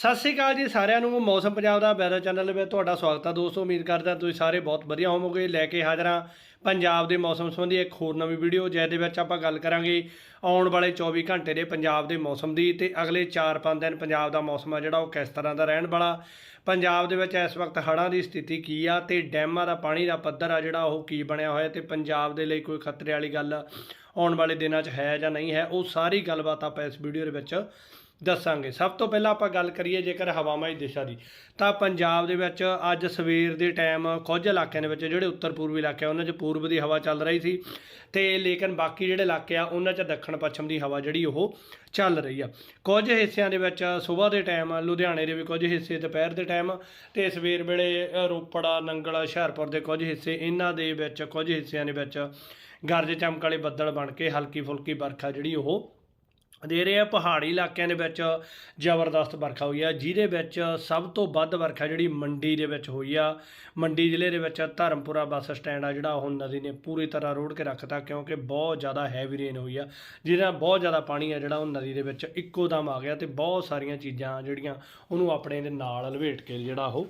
ਸਤਿ ਸ਼੍ਰੀ ਅਕਾਲ ਜੀ ਸਾਰਿਆਂ ਨੂੰ, ਮੌਸਮ ਪੰਜਾਬ ਦਾ ਵੈਦਰ ਚੈਨਲ ਵਿੱਚ ਤੁਹਾਡਾ ਸਵਾਗਤ ਹੈ ਦੋਸਤੋ, ਉਮੀਦ ਕਰਦਾ ਤੁਸੀਂ ਸਾਰੇ ਬਹੁਤ ਵਧੀਆ ਹੋਵੋਗੇ। ਲੈ ਕੇ ਹਾਜ਼ਰ ਹਾਂ ਪੰਜਾਬ ਦੇ ਮੌਸਮ ਸੰਬੰਧੀ ਇੱਕ ਹੋਰ ਨਵੀਂ ਵੀਡੀਓ, ਜਿਹਦੇ ਵਿੱਚ ਆਪਾਂ ਗੱਲ ਕਰਾਂਗੇ ਆਉਣ ਵਾਲੇ 24 ਘੰਟੇ ਦੇ ਪੰਜਾਬ ਦੇ ਮੌਸਮ ਦੀ ਤੇ ਅਗਲੇ 4-5 ਦਿਨ ਪੰਜਾਬ ਦਾ ਮੌਸਮ ਆ ਜਿਹੜਾ, ਉਹ ਕਿਸ ਤਰ੍ਹਾਂ ਦਾ ਰਹਿਣ ਵਾਲਾ। ਪੰਜਾਬ ਦੇ ਵਿੱਚ ਇਸ ਵਕਤ ਹੜ੍ਹਾਂ ਦੀ ਸਥਿਤੀ ਕੀ ਆ ਤੇ ਡੈਮਾਂ ਦਾ ਪਾਣੀ ਦਾ ਪੱਧਰ ਆ ਜਿਹੜਾ, ਉਹ ਕੀ ਬਣਿਆ ਹੋਇਆ ਤੇ ਪੰਜਾਬ ਦੇ ਲਈ ਕੋਈ ਖਤਰੇ ਵਾਲੀ ਗੱਲ ਆਉਣ ਵਾਲੇ ਦਿਨਾਂ 'ਚ ਹੈ ਜਾਂ ਨਹੀਂ ਹੈ, ਉਹ ਸਾਰੀ ਗੱਲਬਾਤ ਆਪਾਂ ਇਸ ਵੀਡੀਓ ਦੇ ਵਿੱਚ ਦੱਸਾਂਗੇ। ਸਭ ਤੋਂ ਪਹਿਲਾਂ ਆਪਾਂ ਗੱਲ ਕਰੀਏ ਜੇਕਰ ਹਵਾਵਾਂ ਦੀ ਦਿਸ਼ਾ ਦੀ, ਤਾਂ ਪੰਜਾਬ ਦੇ ਵਿੱਚ ਅੱਜ ਸਵੇਰ ਦੇ ਟਾਈਮ ਕੁਝ ਇਲਾਕਿਆਂ ਦੇ ਵਿੱਚ ਜਿਹੜੇ ਉੱਤਰ ਪੂਰਬੀ ਇਲਾਕੇ ਆ, ਉਹਨਾਂ 'ਚ ਪੂਰਬ ਦੀ ਹਵਾ ਚੱਲ ਰਹੀ ਸੀ ਤੇ ਲੇਕਿਨ ਬਾਕੀ ਜਿਹੜੇ ਇਲਾਕੇ ਆ, ਉਹਨਾਂ 'ਚ ਦੱਖਣ ਪੱਛਮ ਦੀ ਹਵਾ ਜਿਹੜੀ ਉਹ ਚੱਲ ਰਹੀ ਆ। ਕੁਝ ਹਿੱਸਿਆਂ ਦੇ ਵਿੱਚ ਸਵੇਰ ਦੇ ਟਾਈਮ, ਲੁਧਿਆਣੇ ਦੇ ਵੀ ਕੁਝ ਹਿੱਸੇ, ਦੁਪਹਿਰ ਦੇ ਟਾਈਮ ਤੇ ਸਵੇਰ ਵੇਲੇ ਰੋਪੜਾ, ਨੰਗਲ, ਹੁਸ਼ਿਆਰਪੁਰ ਦੇ ਕੁਝ ਹਿੱਸੇ, ਇਹਨਾਂ ਦੇ ਵਿੱਚ ਕੁਝ ਹਿੱਸਿਆਂ ਦੇ ਵਿੱਚ ਗਰਜ ਚਮਕ ਵਾਲੇ ਬੱਦਲ ਬਣ ਕੇ ਹਲਕੀ ਫੁਲਕੀ ਵਰਖਾ ਜਿਹੜੀ ਉਹ ਦੇ ਰਹੇ ਆ ਪਹਾੜੀ ਇਲਾਕਿਆਂ ਦੇ ਵਿੱਚ ਜ਼ਬਰਦਸਤ ਵਰਖਾ ਹੋਈ ਆ, ਜਿਹਦੇ ਵਿੱਚ ਸਭ ਤੋਂ ਵੱਧ ਵਰਖਾ ਜਿਹੜੀ ਮੰਡੀ ਦੇ ਵਿੱਚ ਹੋਈ ਆ। ਮੰਡੀ ਜ਼ਿਲ੍ਹੇ ਦੇ ਵਿੱਚ ਧਰਮਪੁਰਾ ਬੱਸ ਸਟੈਂਡ ਆ, ਜਿਹੜਾ ਉਹ ਨਦੀ ਨੇ ਪੂਰੀ ਤਰ੍ਹਾਂ ਰੋੜ ਕੇ ਰੱਖਤਾ ਕਿਉਂਕਿ ਬਹੁਤ ਜ਼ਿਆਦਾ ਹੈਵੀ ਰੇਨ ਹੋਈ ਆ। ਜਿਹਦੇ ਨਾਲ ਬਹੁਤ ਜ਼ਿਆਦਾ ਪਾਣੀ ਆ ਜਿਹੜਾ ਉਹ ਨਦੀ ਦੇ ਵਿੱਚ ਇੱਕੋ ਦਮ ਆ ਗਿਆ ਤੇ ਬਹੁਤ ਸਾਰੀਆਂ ਚੀਜ਼ਾਂ ਜਿਹੜੀਆਂ ਉਹਨੂੰ ਆਪਣੇ ਦੇ ਨਾਲ ਲਵੇਟ ਕੇ ਜਿਹੜਾ ਉਹ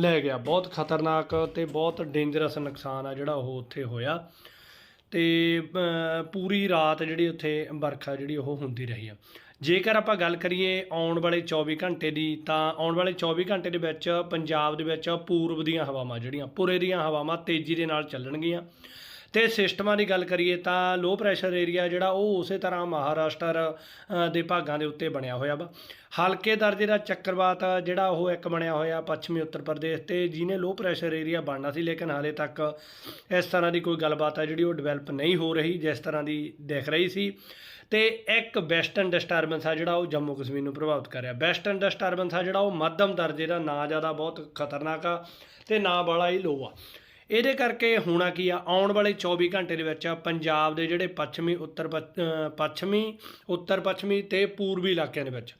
ਲੈ ਗਿਆ। ਬਹੁਤ ਖਤਰਨਾਕ ਤੇ ਬਹੁਤ ਡੇਂਜਰਸ ਨੁਕਸਾਨ ਆ ਜਿਹੜਾ ਉਹ ਉੱਥੇ ਹੋਇਆ। ਤੇ ਪੂਰੀ ਰਾਤ ਜਿਹੜੀ ਉੱਥੇ ਵਰਖਾ ਜਿਹੜੀ ਉਹ ਹੁੰਦੀ ਰਹੀ ਆ। ਜੇਕਰ ਆਪਾਂ ਗੱਲ ਕਰੀਏ ਆਉਣ ਵਾਲੇ 24 ਘੰਟੇ ਦੀ, ਤਾਂ ਆਉਣ ਵਾਲੇ 24 ਘੰਟੇ ਦੇ ਵਿੱਚ ਪੰਜਾਬ ਦੇ ਵਿੱਚ ਪੂਰਬ ਦੀਆਂ ਹਵਾਵਾਂ ਜਿਹੜੀਆਂ, ਪੁਰੇ ਦੀਆਂ ਹਵਾਵਾਂ ਤੇਜ਼ੀ ਦੇ ਨਾਲ ਚੱਲਣਗੀਆਂ। ਤੇ ਸਿਸਟਮਾਂ ਦੀ ਗੱਲ ਕਰੀਏ ਤਾਂ ਲੋ ਪ੍ਰੈਸ਼ਰ ਏਰੀਆ ਜਿਹੜਾ ਉਹ ਉਸੇ ਤਰ੍ਹਾਂ ਮਹਾਰਾਸ਼ਟਰ ਦੇ ਭਾਗਾਂ ਦੇ ਉੱਤੇ ਬਣਿਆ ਹੋਇਆ ਵਾ। ਹਲਕੇ ਦਰਜੇ ਦਾ ਚੱਕਰਵਾਤ ਜਿਹੜਾ ਉਹ ਇੱਕ ਬਣਿਆ ਹੋਇਆ ਪੱਛਮੀ ਉੱਤਰ ਪ੍ਰਦੇਸ਼ ਤੇ, ਜਿਹਨੇ ਲੋ ਪ੍ਰੈਸ਼ਰ ਏਰੀਆ ਬਣਨਾ ਸੀ, ਲੇਕਿਨ ਹਾਲੇ ਤੱਕ ਇਸ ਤਰ੍ਹਾਂ ਦੀ ਕੋਈ ਗੱਲਬਾਤ ਆ ਜਿਹੜੀ ਉਹ ਡਿਵੈਲਪ ਨਹੀਂ ਹੋ ਰਹੀ, ਜਿਸ ਤਰ੍ਹਾਂ ਦੀ ਦਿਖ ਰਹੀ ਸੀ। ਤੇ ਇੱਕ ਵੈਸਟਰਨ ਡਿਸਟਰਬੈਂਸ ਆ ਜਿਹੜਾ ਉਹ ਜੰਮੂ ਕਸ਼ਮੀਰ ਨੂੰ ਪ੍ਰਭਾਵਿਤ ਕਰ ਰਿਹਾ। ਵੈਸਟਰਨ ਡਿਸਟਰਬੈਂਸ ਆ ਜਿਹੜਾ ਉਹ ਮੱਧਮ ਦਰਜੇ ਦਾ, ਨਾ ਜ਼ਿਆਦਾ ਬਹੁਤ ਖਤਰਨਾਕ ਆ ਤੇ ਨਾ ਬੜਾ ਹੀ ਲੋ ਆ। ਇਹਦੇ ਕਰਕੇ ਹੋਣਾ ਕੀ ਆ? ਆਉਣ ਵਾਲੇ 24 ਘੰਟੇ ਦੇ ਵਿੱਚ ਪੰਜਾਬ ਦੇ ਜਿਹੜੇ ਪੱਛਮੀ, ਉੱਤਰ ਪੱਛ- ਪੱਛਮੀ, ਉੱਤਰ ਪੱਛਮੀ ਤੇ ਪੂਰਬੀ ਇਲਾਕਿਆਂ ਦੇ ਵਿੱਚ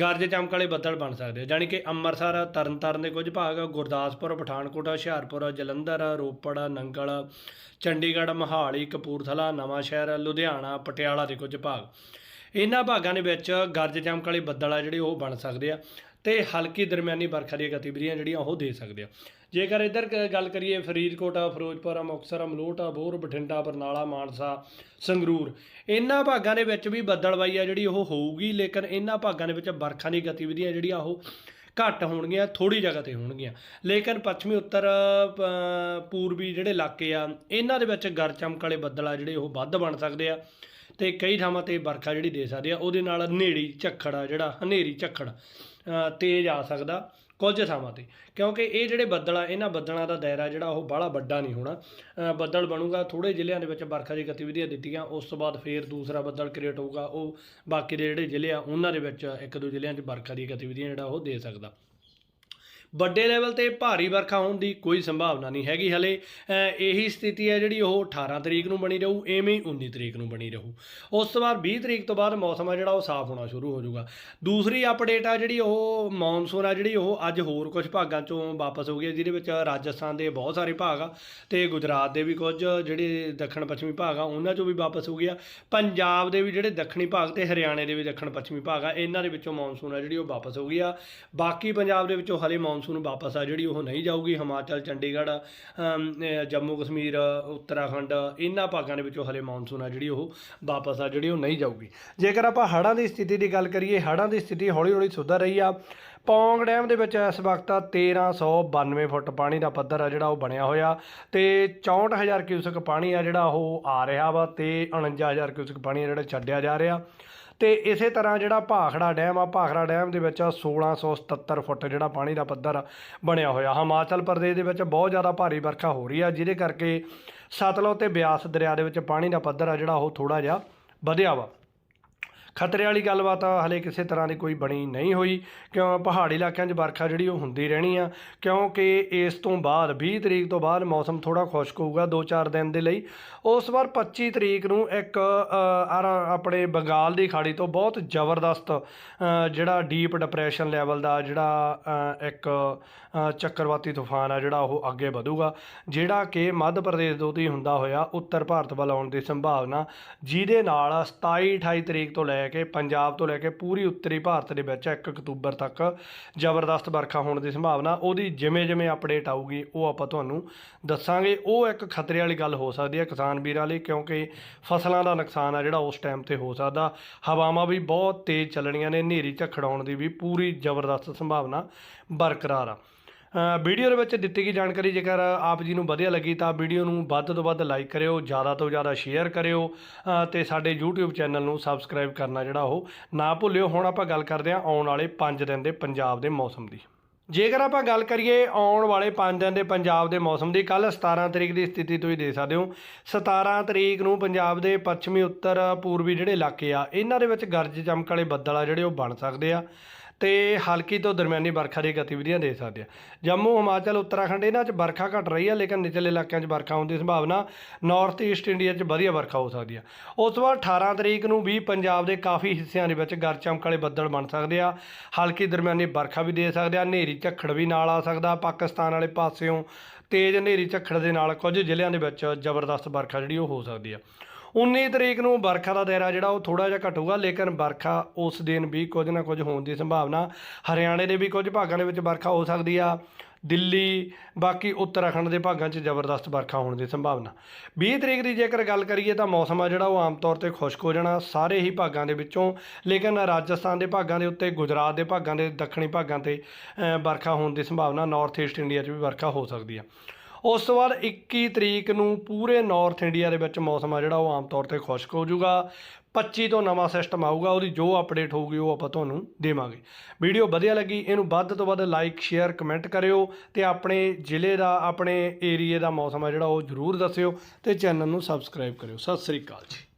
ਗਰਜ ਚਮਕ ਵਾਲੇ ਬੱਦਲ ਬਣ ਸਕਦੇ ਆ। ਜਾਣੀ ਕਿ ਅੰਮ੍ਰਿਤਸਰ, ਤਰਨਤਾਰਨ ਦੇ ਕੁਝ ਭਾਗ, ਗੁਰਦਾਸਪੁਰ, ਪਠਾਨਕੋਟ, ਹੁਸ਼ਿਆਰਪੁਰ, ਜਲੰਧਰ, ਰੋਪੜ, ਨੰਗਲ, ਚੰਡੀਗੜ੍ਹ, ਮੋਹਾਲੀ, ਕਪੂਰਥਲਾ, ਨਵਾਂਸ਼ਹਿਰ, ਲੁਧਿਆਣਾ, ਪਟਿਆਲਾ ਦੇ ਕੁਝ ਭਾਗ। ਇਹਨਾਂ ਭਾਗਾਂ ਦੇ ਵਿੱਚ ਗਰਜ ਚਮਕ ਵਾਲੇ ਬੱਦਲ ਆ ਜਿਹੜੇ ਉਹ ਬਣ ਸਕਦੇ ਆ ਤੇ ਹਲਕੀ ਦਰਮਿਆਨੀ ਵਰਖਾ ਦੀਆਂ ਗਤੀਵਿਧੀਆਂ ਜਿਹੜੀਆਂ ਉਹ ਦੇ ਸਕਦੇ ਆ। ਜੇਕਰ ਇੱਧਰ ਗੱਲ ਕਰੀਏ, ਫਰੀਦਕੋਟ ਫਿਰੋਜ਼ਪੁਰ ਮੁਕਤਸਰ ਅਮਲੋਟ ਬੋਰ ਬਠਿੰਡਾ, ਬਰਨਾਲਾ, ਮਾਨਸਾ, ਸੰਗਰੂਰ। ਇਹਨਾਂ ਭਾਗਾਂ ਦੇ ਵਿੱਚ ਵੀ ਬੱਦਲਬਾਈ ਆ ਜਿਹੜੀ ਉਹ ਹੋਊਗੀ, ਲੇਕਿਨ ਇਹਨਾਂ ਭਾਗਾਂ ਦੇ ਵਿੱਚ ਵਰਖਾ ਦੀ ਗਤੀਵਿਧੀਆਂ ਜਿਹੜੀਆਂ ਉਹ ਘੱਟ ਹੋਣਗੀਆਂ ਥੋੜੀ ਜਗ੍ਹਾ ਤੇ ਹੋਣਗੀਆਂ। ਲੇਕਿਨ ਪੱਛਮੀ ਉੱਤਰ ਪੂਰਬੀ ਜਿਹੜੇ ਇਲਾਕੇ ਆ, ਇਹਨਾਂ ਦੇ ਵਿੱਚ ਗਰ ਚਮਕ ਵਾਲੇ ਬੱਦਲ ਆ ਜਿਹੜੇ ਉਹ ਵੱਧ ਬਣ ਸਕਦੇ ਆ ਤੇ ਕਈ ਥਾਵਾਂ ਤੇ ਵਰਖਾ ਜਿਹੜੀ ਦੇ ਸਕਦੇ ਆ, ਉਹਦੇ ਨਾਲ ਹਨੇਰੀ ਝੱਖੜ ਆ ਜਿਹੜਾ, ਹਨੇਰੀ ਝੱਖੜ ਤੇਜ਼ ਆ ਸਕਦਾ। ਕੁਝ ਥਾਵਾਂ ਤੇ। ਕਿਉਂਕਿ ਇਹ ਜਿਹੜੇ ਬੱਦਲ ਆ ਇਹਨਾਂ ਬੱਦਲਾਂ ਦਾ ਦਾਇਰਾ ਜਿਹੜਾ ਉਹ ਬਾਹਲਾ ਵੱਡਾ ਨਹੀਂ ਹੋਣਾ। ਬੱਦਲ ਬਣੂਗਾ ਥੋੜੇ ਜ਼ਿਲ੍ਹਿਆਂ ਦੇ ਵਿੱਚ ਵਰਖਾ ਦੀ ਗਤੀਵਿਧੀਆਂ ਦਿੱਤੀਆਂ, ਉਸ ਤੋਂ ਬਾਅਦ ਫੇਰ ਦੂਸਰਾ ਬੱਦਲ ਕ੍ਰੀਏਟ ਹੋਊਗਾ, ਉਹ ਬਾਕੀ ਦੇ ਜਿਹੜੇ ਜ਼ਿਲ੍ਹੇ ਆ, ਉਹਨਾਂ ਦੇ ਵਿੱਚ ਇੱਕ ਦੋ ਜ਼ਿਲ੍ਹਿਆਂ 'ਚ ਵਰਖਾ ਦੀ ਗਤੀਵਿਧੀਆਂ ਜਿਹੜਾ ਉਹ ਦੇ ਸਕਦਾ। ਵੱਡੇ ਲੈਵਲ ਤੇ ਭਾਰੀ ਵਰਖਾ ਹੋਣ ਦੀ ਕੋਈ ਸੰਭਾਵਨਾ ਨਹੀਂ ਹੈਗੀ ਹਲੇ। ਇਹੀ ਸਥਿਤੀ ਹੈ ਜਿਹੜੀ ਉਹ 18 ਤਰੀਕ ਨੂੰ ਬਣੀ ਰਹੂ ਐਵੇਂ ਹੀ 19 ਤਰੀਕ ਨੂੰ ਬਣੀ ਰਹੂ। ਉਸ ਤੋਂ ਬਾਅਦ 20 ਤਰੀਕ ਤੋਂ ਬਾਅਦ ਮੌਸਮ ਆ ਜਿਹੜਾ ਉਹ ਸਾਫ਼ ਹੋਣਾ ਸ਼ੁਰੂ ਹੋ ਜਾਊਗਾ। ਦੂਸਰੀ ਅਪਡੇਟ ਆ ਜਿਹੜੀ ਉਹ ਮੌਨਸੂਨ ਆ ਜਿਹੜੀ ਉਹ ਅੱਜ ਹੋਰ ਕੁਝ ਭਾਗਾਂ ਚੋਂ ਵਾਪਸ ਹੋ ਗਈ ਹੈ, ਜਿਹਦੇ ਵਿੱਚ ਰਾਜਸਥਾਨ ਦੇ ਬਹੁਤ ਸਾਰੇ ਭਾਗ ਆ ਤੇ ਗੁਜਰਾਤ ਦੇ ਵੀ ਕੁਝ ਜਿਹੜੇ ਦੱਖਣ ਪੱਛਮੀ ਭਾਗ ਆ ਉਹਨਾਂ ਚੋਂ ਵੀ ਵਾਪਸ ਹੋ ਗਿਆ ਪੰਜਾਬ ਦੇ ਵੀ ਜਿਹੜੇ ਦੱਖਣੀ ਭਾਗ ਤੇ ਹਰਿਆਣੇ ਦੇ ਵੀ ਦੱਖਣ ਪੱਛਮੀ ਭਾਗ ਆ ਇਹਨਾਂ ਦੇ ਵਿੱਚੋਂ ਮੌਨਸੂਨ ਆ ਜਿਹੜੀ ਉਹ ਵਾਪਸ ਹੋ ਗਈ ਆ। ਬਾਕੀ ਪੰਜਾਬ ਦੇ ਵਿੱਚੋਂ ਹਲੇ ਮੌਨਸੂਨ ਵਾਪਸ ਆ, ਜਿਹੜੀ ਉਹ ਨਹੀਂ ਜਾਊਗੀ, ਹਿਮਾਚਲ, ਚੰਡੀਗੜ੍ਹ ਜੰਮੂ, ਕਸ਼ਮੀਰ, ਉੱਤਰਾਖੰਡ ਇਹਨਾਂ ਭਾਗਾਂ ਦੇ ਵਿੱਚੋਂ ਹਲੇ ਮੌਨਸੂਨ ਆ, ਜਿਹੜੀ ਉਹ ਵਾਪਸ ਆ, ਜਿਹੜੀ ਉਹ ਨਹੀਂ ਜਾਊਗੀ। ਜੇਕਰ ਆਪਾਂ ਹੜ੍ਹਾਂ ਦੀ ਸਥਿਤੀ ਦੀ ਗੱਲ ਕਰੀਏ, ਹੜ੍ਹਾਂ ਦੀ ਸਥਿਤੀ ਹੌਲੀ ਹੌਲੀ ਸੁਧਰ ਰਹੀ ਆ। ਪੌਂਗ ਡੈਮ ਦੇ ਵਿੱਚ ਇਸ ਵਕਤ 1392 ਫੁੱਟ ਪਾਣੀ ਦਾ ਪੱਧਰ ਆ, ਜਿਹੜਾ ਉਹ ਬਣਿਆ ਹੋਇਆ ਤੇ 64000 ਕਿਊਸਕ ਪਾਣੀ ਆ, ਜਿਹੜਾ ਉਹ ਆ ਰਿਹਾ ਵਾ ਤੇ 49000 ਕਿਊਸਕ ਪਾਣੀ ਆ, ਜਿਹੜਾ ਛੱਡਿਆ ਜਾ ਰਿਹਾ। ਤੇ ਇਸੇ ਤਰ੍ਹਾਂ ਜਿਹੜਾ ਭਾਖੜਾ ਡੈਮ ਆ, ਭਾਖੜਾ ਡੈਮ ਦੇ ਵਿੱਚ 1677 ਫੁੱਟ ਜਿਹੜਾ ਪਾਣੀ ਦਾ ਪੱਧਰ ਬਣਿਆ ਹੋਇਆ। ਹਿਮਾਚਲ ਪ੍ਰਦੇਸ਼ ਦੇ ਵਿੱਚ ਬਹੁਤ ਜ਼ਿਆਦਾ ਭਾਰੀ ਵਰਖਾ ਹੋ ਰਹੀ ਆ, ਜਿਹਦੇ ਕਰਕੇ ਸਤਲੁਜ ਤੇ ਬਿਆਸ ਦਰਿਆ ਦੇ ਵਿੱਚ ਪਾਣੀ ਦਾ ਪੱਧਰ ਆ ਜਿਹੜਾ ਉਹ ਥੋੜਾ ਜਿਹਾ ਵਧਿਆ ਵਾ। ਖਤਰੇ ਵਾਲੀ ਗੱਲਬਾਤ ਹਲੇ ਕਿਸੇ ਤਰ੍ਹਾਂ ਦੀ ਕੋਈ ਬਣੀ ਨਹੀਂ ਹੋਈ। ਕਿਉਂ? ਪਹਾੜੀ ਇਲਾਕਿਆਂ 'ਚ ਵਰਖਾ ਜਿਹੜੀ ਉਹ ਹੁੰਦੀ ਰਹਿਣੀ ਆ। ਕਿਉਂਕਿ ਇਸ ਤੋਂ ਬਾਅਦ 20 ਤਰੀਕ ਤੋਂ ਬਾਅਦ ਮੌਸਮ ਥੋੜਾ ਖੁਸ਼ਕ ਹੋਊਗਾ 2-4 ਦਿਨ ਦੇ ਲਈ। ਉਸ ਵਾਰ 25 ਤਰੀਕ ਨੂੰ ਇੱਕ ਆਪਣੇ ਬੰਗਾਲ ਦੀ ਖਾੜੀ ਤੋਂ ਬਹੁਤ ਜ਼ਬਰਦਸਤ ਜਿਹੜਾ ਡੀਪ ਡਿਪਰੈਸ਼ਨ ਲੈਵਲ ਦਾ ਜਿਹੜਾ ਇੱਕ ਚੱਕਰਵਾਤੀ ਤੂਫਾਨ ਆ, ਜਿਹੜਾ ਉਹ ਅੱਗੇ ਵਧੂਗਾ। ਜਿਹੜਾ ਕਿ ਮੱਧ ਪ੍ਰਦੇਸ਼ ਤੋਂ ਦੀ ਹੁੰਦਾ ਹੋਇਆ, ਉੱਤਰ ਭਾਰਤ ਵੱਲ ਆਉਣ ਦੀ ਸੰਭਾਵਨਾ, ਜਿਹਦੇ ਨਾਲ 27 28 ਤਰੀਕ ਤੋਂ ਲੈ ਲੈ ਕੇ ਪੰਜਾਬ ਤੋਂ ਲੈ ਕੇ ਪੂਰੀ ਉੱਤਰੀ ਭਾਰਤ ਦੇ ਵਿੱਚ 1 ਅਕਤੂਬਰ ਤੱਕ ਜ਼ਬਰਦਸਤ ਵਰਖਾ ਹੋਣ ਦੀ ਸੰਭਾਵਨਾ ਉਹਦੀ ਜਿਵੇਂ ਜਿਵੇਂ ਅਪਡੇਟ ਆਊਗੀ, ਉਹ ਆਪਾਂ ਤੁਹਾਨੂੰ ਦੱਸਾਂਗੇ। ਉਹ ਇੱਕ ਖਤਰੇ ਵਾਲੀ ਗੱਲ ਹੋ ਸਕਦੀ ਹੈ ਕਿਸਾਨ ਵੀਰਾਂ ਲਈ, ਕਿਉਂਕਿ ਫਸਲਾਂ ਦਾ ਨੁਕਸਾਨ ਆ ਜਿਹੜਾ ਉਸ ਟਾਈਮ ਤੇ ਹੋ ਸਕਦਾ। ਹਵਾਵਾਂ ਵੀ ਬਹੁਤ ਤੇਜ਼ ਚੱਲਣੀਆਂ ਨੇ, ਹਨੇਰੀ ਝੱਖੜਾਉਣ ਦੀ ਵੀ ਪੂਰੀ ਜ਼ਬਰਦਸਤ ਸੰਭਾਵਨਾ ਬਰਕਰਾਰ ਆ। ਵੀਡੀਓ ਦੇ ਵਿੱਚ ਦਿੱਤੀ ਗਈ ਜਾਣਕਾਰੀ ਜੇਕਰ ਆਪ ਜੀ ਨੂੰ ਵਧੀਆ ਲੱਗੀ ਤਾਂ ਵੀਡੀਓ ਨੂੰ ਵੱਧ ਤੋਂ ਵੱਧ ਲਾਈਕ ਕਰਿਓ ਜ਼ਿਆਦਾ ਤੋਂ ਜ਼ਿਆਦਾ ਸ਼ੇਅਰ ਕਰਿਓ ਅ, ਤੇ ਸਾਡੇ YouTube ਚੈਨਲ ਨੂੰ ਸਬਸਕ੍ਰਾਈਬ ਕਰਨਾ ਜਿਹੜਾ ਉਹ ਨਾ ਭੁੱਲਿਓ। ਹੁਣ ਆਪਾਂ ਗੱਲ ਕਰਦੇ ਹਾਂ ਆਉਣ ਵਾਲੇ 5 ਦਿਨ ਦੇ ਪੰਜਾਬ ਦੇ ਮੌਸਮ ਦੀ। ਜੇਕਰ ਆਪਾਂ ਗੱਲ ਕਰੀਏ ਆਉਣ ਵਾਲੇ 5 ਦਿਨ ਦੇ ਪੰਜਾਬ ਦੇ ਮੌਸਮ ਦੀ ਕੱਲ 17 ਤਰੀਕ ਦੀ ਸਥਿਤੀ ਤੁਸੀਂ ਦੇ ਸਕਦੇ ਹੋ। 17 ਤਰੀਕ ਨੂੰ ਪੰਜਾਬ ਦੇ ਪੱਛਮੀ ਉੱਤਰ ਪੂਰਬੀ ਜਿਹੜੇ ਇਲਾਕੇ ਆ ਇਹਨਾਂ ਦੇ ਵਿੱਚ ਗਰਜ ਚਮਕ ਵਾਲੇ ਬੱਦਲ ਆ ਜਿਹੜੇ ਉਹ ਬਣ ਸਕਦੇ ਆ। ਤੇ ਹਲਕੀ ਤੋਂ ਦਰਮਿਆਨੀ ਵਰਖਾ ਦੀ ਗਤੀਵਿਧੀਆਂ ਦੇ ਸਕਦੇ ਆ ਜੰਮੂ, ਹਿਮਾਚਲ, ਉੱਤਰਾਖੰਡ, ਇਹਨਾਂ 'ਚ ਵਰਖਾ ਘਟ ਰਹੀ ਆ ਲੇਕਿਨ ਨਿਚਲੇ ਇਲਾਕਿਆਂ 'ਚ ਵਰਖਾ ਹੋਣ ਦੀ ਸੰਭਾਵਨਾ ਨਾਰਥ ਈਸਟ ਇੰਡੀਆ 'ਚ ਵਧੀਆ ਵਰਖਾ ਹੋ ਸਕਦੀ ਆ ਉਸ ਤੋਂ ਬਾਅਦ 18 ਤਰੀਕ ਨੂੰ ਵੀ ਪੰਜਾਬ ਦੇ ਕਾਫੀ ਹਿੱਸਿਆਂ ਦੇ ਵਿੱਚ ਗਰਜ ਚਮਕ ਵਾਲੇ ਬੱਦਲ ਬਣ ਸਕਦੇ ਆ। ਹਲਕੀ ਦਰਮਿਆਨੀ ਵਰਖਾ ਵੀ ਦੇ ਸਕਦੇ ਆ, ਹਨੇਰੀ ਝੱਖੜ ਵੀ ਨਾਲ ਆ ਸਕਦਾ। ਪਾਕਿਸਤਾਨ ਵਾਲੇ ਪਾਸਿਓਂ ਤੇਜ਼ ਹਨੇਰੀ ਝੱਖੜ ਦੇ ਨਾਲ ਕੁਝ ਜ਼ਿਲ੍ਹਿਆਂ ਦੇ ਵਿੱਚ ਜ਼ਬਰਦਸਤ ਵਰਖਾ ਜਿਹੜੀ ਉਹ ਹੋ ਸਕਦੀ ਆ 19 ਤਰੀਕ ਨੂੰ ਵਰਖਾ ਦਾ ਦਾਇਰਾ ਜਿਹੜਾ ਉਹ ਥੋੜਾ ਜਿਹਾ ਘਟੂਗਾ, ਲੇਕਿਨ ਵਰਖਾ ਉਸ ਦਿਨ ਵੀ ਕੁਝ ਨਾ ਕੁਝ ਹੋਣ ਦੀ ਸੰਭਾਵਨਾ ਹਰਿਆਣੇ ਦੇ ਵੀ ਕੁਝ ਭਾਗਾਂ ਦੇ ਵਿੱਚ ਵਰਖਾ ਹੋ ਸਕਦੀ ਆ, ਦਿੱਲੀ, ਬਾਕੀ ਉੱਤਰਾਖੰਡ ਦੇ ਭਾਗਾਂ 'ਚ ਜ਼ਬਰਦਸਤ ਵਰਖਾ ਹੋਣ ਦੀ ਸੰਭਾਵਨਾ। 20 ਤਰੀਕ ਦੀ ਜੇਕਰ ਗੱਲ ਕਰੀਏ ਤਾਂ ਮੌਸਮ ਆ ਜਿਹੜਾ ਉਹ ਆਮ ਤੌਰ ਤੇ ਖੁਸ਼ਕ ਹੋ ਜਾਣਾ ਸਾਰੇ ਹੀ ਭਾਗਾਂ ਦੇ ਵਿੱਚੋਂ, ਲੇਕਿਨ ਰਾਜਸਥਾਨ ਦੇ ਭਾਗਾਂ ਦੇ ਉੱਤੇ, ਗੁਜਰਾਤ ਦੇ ਭਾਗਾਂ ਦੇ, ਦੱਖਣੀ ਭਾਗਾਂ ਤੇ ਵਰਖਾ ਹੋਣ ਦੀ ਸੰਭਾਵਨਾ ਨਾਰਥ ਈਸਟ ਇੰਡੀਆ 'ਚ ਵੀ ਵਰਖਾ ਹੋ ਸਕਦੀ ਆ। ਉਸ ਤੋਂ ਬਾਅਦ 21 ਤਰੀਕ ਨੂੰ ਪੂਰੇ ਨਾਰਥ ਇੰਡੀਆ ਦੇ ਵਿੱਚ ਮੌਸਮ ਆ ਜਿਹੜਾ, ਉਹ ਆਮ ਤੌਰ ਤੇ ਖੁਸ਼ਕ ਹੋ ਜਾਊਗਾ। 25 ਤੋਂ ਨਵਾਂ ਸਿਸਟਮ ਆਊਗਾ, ਉਹਦੀ ਜੋ ਅਪਡੇਟ ਹੋਊਗੀ, ਉਹ ਆਪਾਂ ਤੁਹਾਨੂੰ ਦੇਵਾਂਗੇ। ਵੀਡੀਓ ਵਧੀਆ ਲੱਗੀ, ਇਹਨੂੰ ਵੱਧ ਤੋਂ ਵੱਧ ਲਾਈਕ ਸ਼ੇਅਰ ਕਮੈਂਟ ਕਰਿਓ ਤੇ ਆਪਣੇ ਜ਼ਿਲ੍ਹੇ ਦਾ, ਆਪਣੇ ਏਰੀਏ ਦਾ ਮੌਸਮ ਆ ਜਿਹੜਾ, ਉਹ ਜ਼ਰੂਰ ਦੱਸਿਓ ਤੇ ਚੈਨਲ ਨੂੰ ਸਬਸਕ੍ਰਾਈਬ ਕਰਿਓ। ਸਤਿ ਸ੍ਰੀ ਅਕਾਲ ਜੀ।